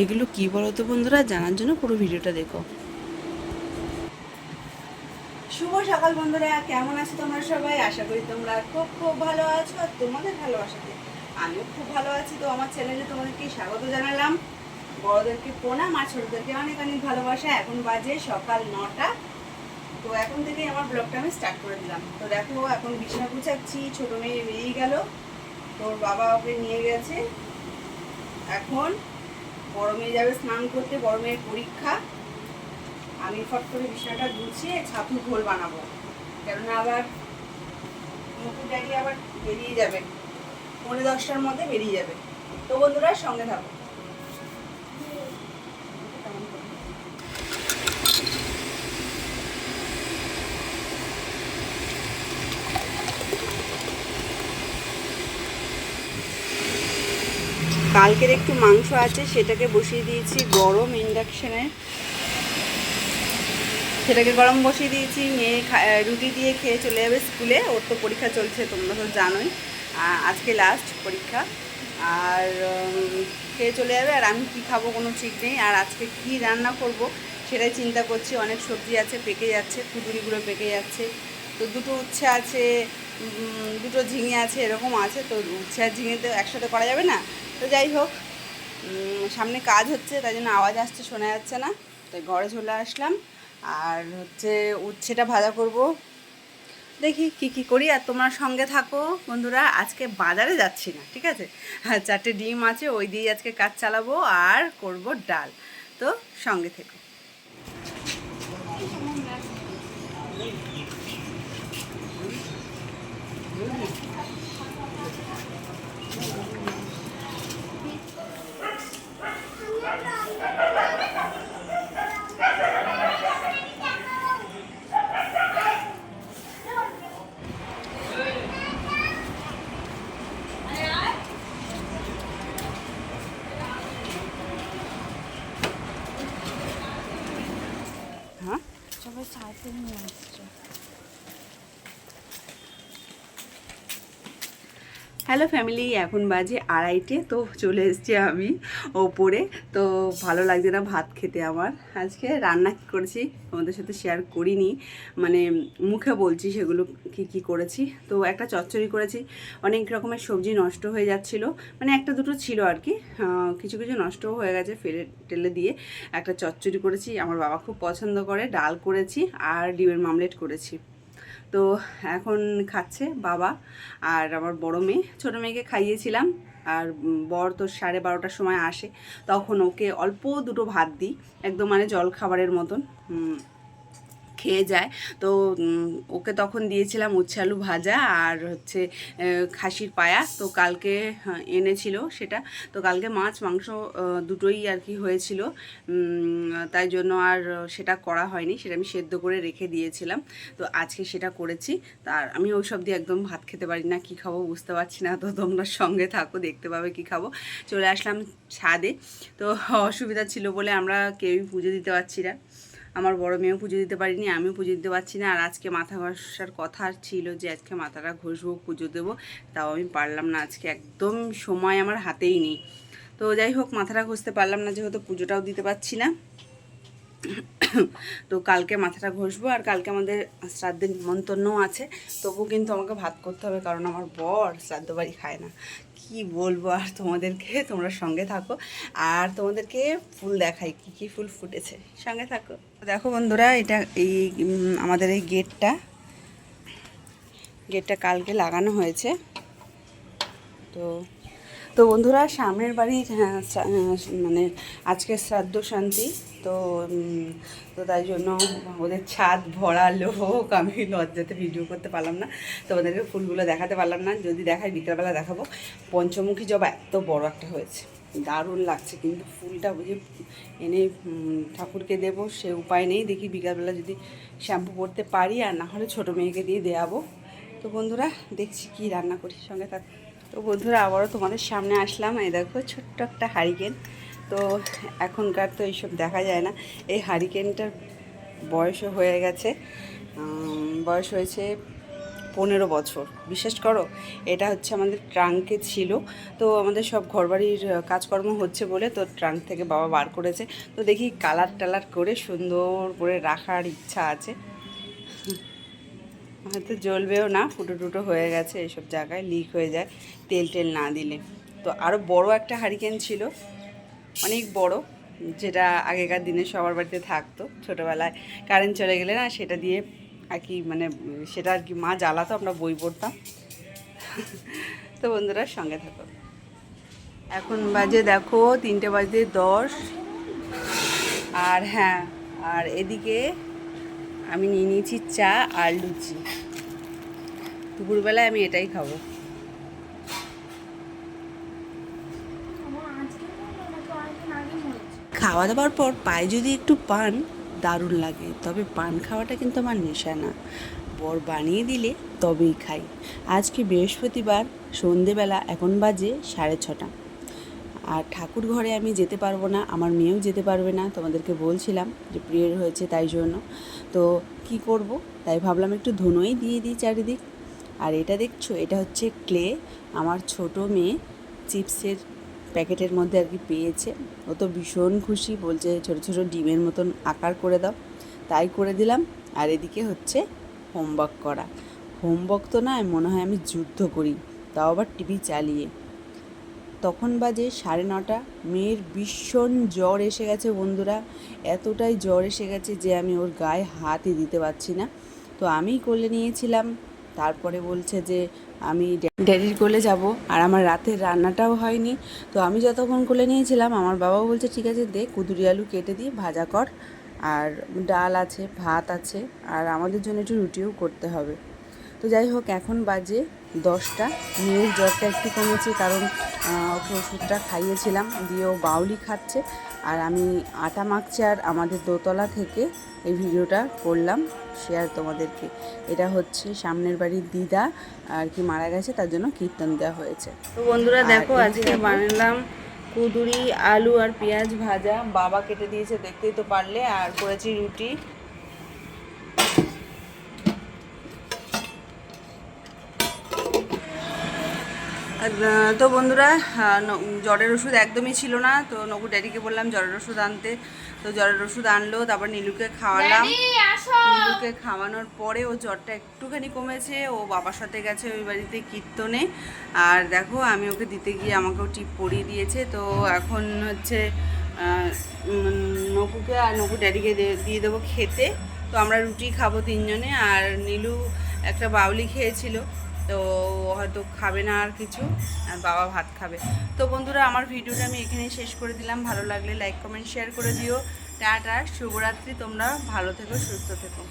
এগুলো কি বলো তো বন্ধুরা? জানার জন্য পুরো ভিডিওটা দেখো। শুভ সকাল বন্ধুরা, কেমন আছো তোমরা সবাই? আশা করি তোমরা খুব খুব ভালো আছো আর তোমাদের ভালোবাসাতে আমিও খুব ভালো আছি। তো আমার চ্যানেলে তোমাদেরকে স্বাগত জানালাম। বড়দেরকে প্রণাম, আর ছোটদেরকে অনেক অনেক ভালোবাসা। এখন বাজে সকাল নটা। তো এখন থেকেই আমার ব্লগটা আমি স্টার্ট করে দিলাম। তো দেখো, এখন বিছানা গুছাচ্ছি, ছোটো মেয়ে বেরিয়ে গেল। তোর বাবা ওকে নিয়ে গেছে। এখন মেয়ে যাবে, স্নান করতে মেয়ের পরীক্ষা। আমি ফট করে বিছানাটা গুছিয়ে ছাতু ঘোল বানাবো। কেননা আবার মুকুর ডাকি আবার বেরিয়ে যাবে। পনেরো দশটার মধ্যে বেরিয়ে যাবে। তো বন্ধুরা, সঙ্গে থাকো। কালকের একটু মাংস আছে, সেটাকে বসিয়ে দিয়েছি গরম ইন্ডাকশানে সেটাকে গরম বসিয়ে দিয়েছি মেয়ে রুটি দিয়ে খেয়ে চলে যাবে স্কুলে। ওর তো পরীক্ষা চলছে, তোমরা তো জানোই। আজকে লাস্ট পরীক্ষা। আর খেয়ে চলে যাবে। আর আমি কি খাব কোনো ঠিক নেই। আর আজকে কি রান্না করব সেটাই চিন্তা করছি। অনেক সবজি আছে, পেকে যাচ্ছে কুদুরিগুলো পেকে যাচ্ছে। তো দুটো উচ্ছে আছে দুটো ঝিঙে আছে, এরকম আছে। তো উচ্ছে আর ঝিঙে তো একসাথে করা যাবে না? তো যাই হোক সামনে কাজ হচ্ছে, তাই জন্য আওয়াজ আসছে, শোনা যাচ্ছে না। তাই ঘরে চলে আসলাম। আর হচ্ছে উচ্ছেটা ভাজা করব। দেখি কি কি করি, আর তোমার সঙ্গে থাকো বন্ধুরা, আজকে বাজারে যাচ্ছি না, ঠিক আছে? আর চারটে ডিম আছে, ওই দিয়ে আজকে কাজ চালাবো, আর করব ডাল। তো সঙ্গে থেকো। হ্যাঁ সবাই সাইকেল নিয়ে আসছে হ্যালো ফ্যামিলি এখন বাজে আড়াইটে, তো চলে এসেছি আমি ওপরে। তো ভালো লাগছে না ভাত খেতে আমার। আজকে রান্না কী করেছি তোমাদের সাথে শেয়ার করিনি। মানে মুখে বলছি সেগুলো কি কি করেছি। তো একটা চচ্চড়ি করেছি। অনেক রকমের সবজি নষ্ট হয়ে যাচ্ছিল। মানে একটা দুটো ছিল আর কি। কিছু কিছু নষ্টও হয়ে গেছে ফেলে, টেলে দিয়ে একটা চচ্চড়ি করেছি। আমার বাবা খুব পছন্দ করে। ডাল করেছি আর ডিমের মামলেট করেছি। তো এখন খাচ্ছে বাবা আর আমার বড় মেয়ে। ছোটো মেয়েকে খাইয়েছিলাম আর বর তো সাড়ে বারোটার সময় আসে। তখন ওকে অল্প দুটো ভাত দিই, একদম মানে জল খাবারের মতন খেয়ে যায়। তো ওকে তখন দিয়েছিলাম উচ্ছে আলু ভাজা আর হচ্ছে খাসির পায়া। তো কালকে হ্যাঁ, এনেছিল সেটা। তো কালকে মাছ মাংস দুটোই আর কি হয়েছিল। তাই জন্য আর সেটা করা হয়নি। সেটা আমি সেদ্ধ করে রেখে দিয়েছিলাম। তো আজকে সেটা করেছি। তার আমি ওই সব দিয়ে একদম ভাত খেতে পারি না। কি খাব বুঝতে পারছি না। তো তোমরা সঙ্গে থাকো দেখতে পাবে কি খাব। চলে আসলাম ছাদে। তো অসুবিধা ছিল বলে আমরা কেউই পুজো দিতে পারছি না। আমার বড় মেয়েও পুজো দিতে পারিনি, আমিও পুজো দিতে পারছি না। আর আজকে মাথা ঘষার কথা ছিল যে আজকে মাথাটা ঘষবো, পুজো দেবো। তাও আমি পারলাম না, আজকে একদম সময় আমার হাতেই নেই। তো যাই হোক, মাথাটা ঘষতে পারলাম না, যেহেতু পুজোটাও দিতে পারছি না। তো কালকে মাথাটা ঘষবো আর কালকে আমাদের শ্রাদ্ধের নিমন্ত্রণও আছে। তবু কিন্তু আমাকে ভাত করতে হবে কারণ আমার বর শ্রাদ্ধ বাড়ি খায় না। কি বলব আর তোমাদেরকে? তোমরা সঙ্গে থাকো। আর তোমাদেরকে ফুল দেখাই কি কি ফুল ফুটেছে। সঙ্গে থাকো। দেখো বন্ধুরা, এটা এই আমাদের এই গেটটা। গেটটা কালকে লাগানো হয়েছে। তো তো বন্ধুরা সামনের বাড়ির হ্যাঁ, মানে আজকে শ্রাদ্ধ শান্তি তো তো তাই জন্য ওদের ছাদ ভরা লোক আমি লজ্জাতে ভিডিও করতে পারলাম না। তোমাদেরকে ফুলগুলো দেখাতে পারলাম না যদি দেখাই বিকালবেলা দেখাবো। পঞ্চমুখী জবা এত বড় একটা হয়েছে দারুণ লাগছে কিন্তু ফুলটা বুঝে এনে ঠাকুরকে দেবো সে উপায় নেই দেখি বিকালবেলা যদি শ্যাম্পু করতে পারি আর না হলে ছোটো মেয়েকে দিয়ে দেওয়াবো তো বন্ধুরা দেখছি কি রান্না করি সঙ্গে থাক তো বন্ধুরা, আবারও তোমাদের সামনে আসলাম। এই দেখো, ছোট্ট একটা হারিকেন। তো এখনকার তো এইসব দেখা যায় না। এই হারিকেনটার বয়সও হয়ে গেছে। বয়স হয়েছে পনেরো বছর। বিশ্বাস করো, এটা হচ্ছে আমাদের ট্রাঙ্কে ছিল। তো আমাদের সব ঘরবাড়ির কাজকর্ম হচ্ছে বলে তো ট্রাঙ্ক থেকে বাবা বার করেছে। তো দেখি কালার টালার করে সুন্দর করে রাখার ইচ্ছা আছে। হয়তো জ্বলবেও না, ফুটো টুটো হয়ে গেছে, এইসব জায়গায় লিক হয়ে যায়, তেল টেল না দিলে। তো আরও বড় একটা হারিকেন ছিল, অনেক বড়, যেটা আগেকার দিনে সবার বাড়িতে থাকতো, ছোটোবেলায় কারেন্ট চলে গেলে না, সেটা দিয়ে আর কি মানে সেটা আর কি মা জ্বালাতো, আমরা বই পড়তাম। তো বন্ধুরা, সঙ্গে থাকো। এখন বাজে দেখো তিনটে বাজে দশ। আর হ্যাঁ আর এদিকে আমি নিয়ে নিয়েছি চা আর লুচি। দুপুরবেলায় আমি এটাই খাব। খাওয়া দাওয়ার পর পায়ে যদি একটু পান, দারুণ লাগে। তবে পান খাওয়াটা কিন্তু আমার নেশা না বর বানিয়ে দিলে তবেই খাই। আজকে বৃহস্পতিবার, সন্ধেবেলা, এখন বাজে সাড়ে ছটা। আর ঠাকুর ঘরে আমি যেতে পারব না, আমার মেয়েও যেতে পারবে না, তোমাদেরকে বলছিলাম যে প্রিয়ের হয়েছে তাই জন্য। তো কি করব? তাই ভাবলাম একটু ধুনোই দিয়ে দিই চারিদিক। আর এটা দেখছ? এটা হচ্ছে ক্লে। আমার ছোট মেয়ে চিপসের প্যাকেটের মধ্যে আর কি পেয়েছে। ও তো ভীষণ খুশি, বলছে ছোটো ছোটো ডিমের মতন আকার করে দাও। তাই করে দিলাম। আর এদিকে হচ্ছে হোমওয়ার্ক করা। হোমওয়ার্ক তো না মনে হয় আমি যুদ্ধ করি। তাও আবার টিভি চালিয়ে। তখন বাজে সাড়ে নটা। মেয়ের ভীষণ জ্বর এসে গেছে বন্ধুরা। এতটাই জ্বর এসে গেছে যে আমি ওর গায়ে হাতই দিতে পারছি না। তো আমিই কোলে নিয়েছিলাম। তারপরে বলছে যে আমি ড্যাডির কোলে যাব আর আমার রাতের রান্নাটাও হয়নি। তো আমি যতক্ষণ কোলে নিয়েছিলাম, আমার বাবাও বলছে, ঠিক আছে, দে কুদুরি আলু কেটে দিয়ে ভাজা কর। আর ডাল আছে, ভাত আছে, আর আমাদের জন্য একটু রুটিও করতে হবে। তো যাই হোক এখন বাজে দশটা। মেয়ের জ্বরটা একটু কমেছে কারণ ওকে ওষুধটা খাইয়েছিলাম দিয়ে ও বাউলি খাচ্ছে। আর আমি আটা মাখছি আর আমাদের দোতলা থেকে এই ভিডিওটা করলাম শেয়ার তোমাদেরকে। এটা হচ্ছে সামনের বাড়ির দিদা আর কি মারা গেছে তার জন্য কীর্তন দেওয়া হয়েছে। তো বন্ধুরা দেখো আজকে বানালাম কুদুরি আলু আর পেঁয়াজ ভাজা। বাবা কেটে দিয়েছে দেখতেই তো পারলে। আর করেছি রুটি। তো বন্ধুরা জ্বরের ওষুধ একদমই ছিল না। তো নকু ড্যাডিকে বললাম জ্বরের ওষুধ আনতে। তো জ্বরের ওষুধ আনলো তারপর নীলুকে খাওয়ালাম। নীলুকে খাওয়ানোর পরে ও জ্বরটা একটুখানি কমেছে। ও বাবার সাথে গেছে ওই বাড়িতে কীর্তনে। আর দেখো আমি ওকে দিতে গিয়ে আমাকেও টিপ পরিয়ে দিয়েছে। তো এখন হচ্ছে নকুকে আর নকু ড্যাডিকে দিয়ে দেবো খেতে। তো আমরা রুটি খাব তিনজনে। আর নীলু একটা বাউলি খেয়েছিল। তো হয়তো খাবে না আর কিছু, আর বাবা ভাত খাবে। তো বন্ধুরা, আমার ভিডিওটা আমি এখানেই শেষ করে দিলাম। ভালো লাগলে লাইক কমেন্ট শেয়ার করে দিও। টাটা, শুভরাত্রি, তোমরা ভালো থেকো, সুস্থ থেকো।